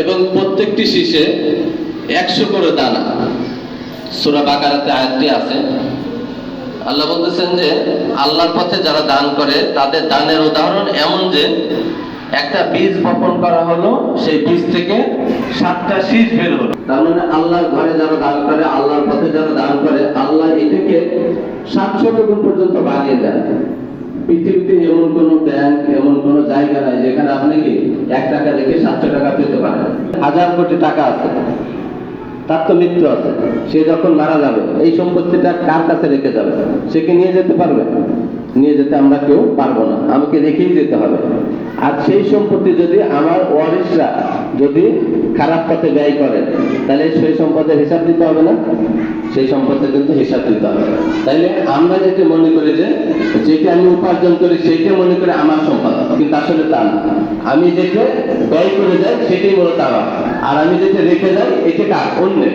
এবং প্রত্যেকটি শীষে একশো করে দানা। সুরা বাকারাতে আয়াতটি আছে। আল্লাহ বলতেছেন যে, আল্লাহর পথে যারা দান করে, তাদের দানের উদাহরণ এমন যে, একটা বীজ বপন করা হলো, সেই বীজ থেকে সাতটা শীষ বের হলো। তার মানে আল্লাহর ঘরে যারা দান করে, আল্লাহর পথে যারা দান করে, আল্লাহ এটাকে সাতশো গুণ পর্যন্ত বাড়িয়ে দেয় পৃথিবীতে এমন কোন ব্যাংক এমন কোন জায়গা নাই যেখানে আপনি কি এক টাকা রেখে সাতশো হাজার কোটি টাকা আছে। তার তো মৃত্যু আছে। সে যখন মারা যাবে, এই সম্পত্তিটা কার কাছে রেখে যাবে? সে কি নিয়ে যেতে পারবে? নিয়ে যেতে আমরা কেউ পারব না। আমাকে রেখেই যেতে হবে। আর সেই সম্পত্তি যদি আমার ওয়ারিসরা যদি খারাপ পথে ব্যয় করে, তাহলে সেই সম্পদের হিসাব দিতে হবে না? সেই সম্পদের কিন্তু হিসাব দিতে হবে। তাইলে আমরা যেটা মনে করি যে, যেটা আমি উপার্জন করি, সেইটা মনে করি আমার আসলে তা আমি যেটা ব্যয় করে যাই, সেটাই মূলত আমার আর আমি যেতে রেখে যাই এটা কার অন্যের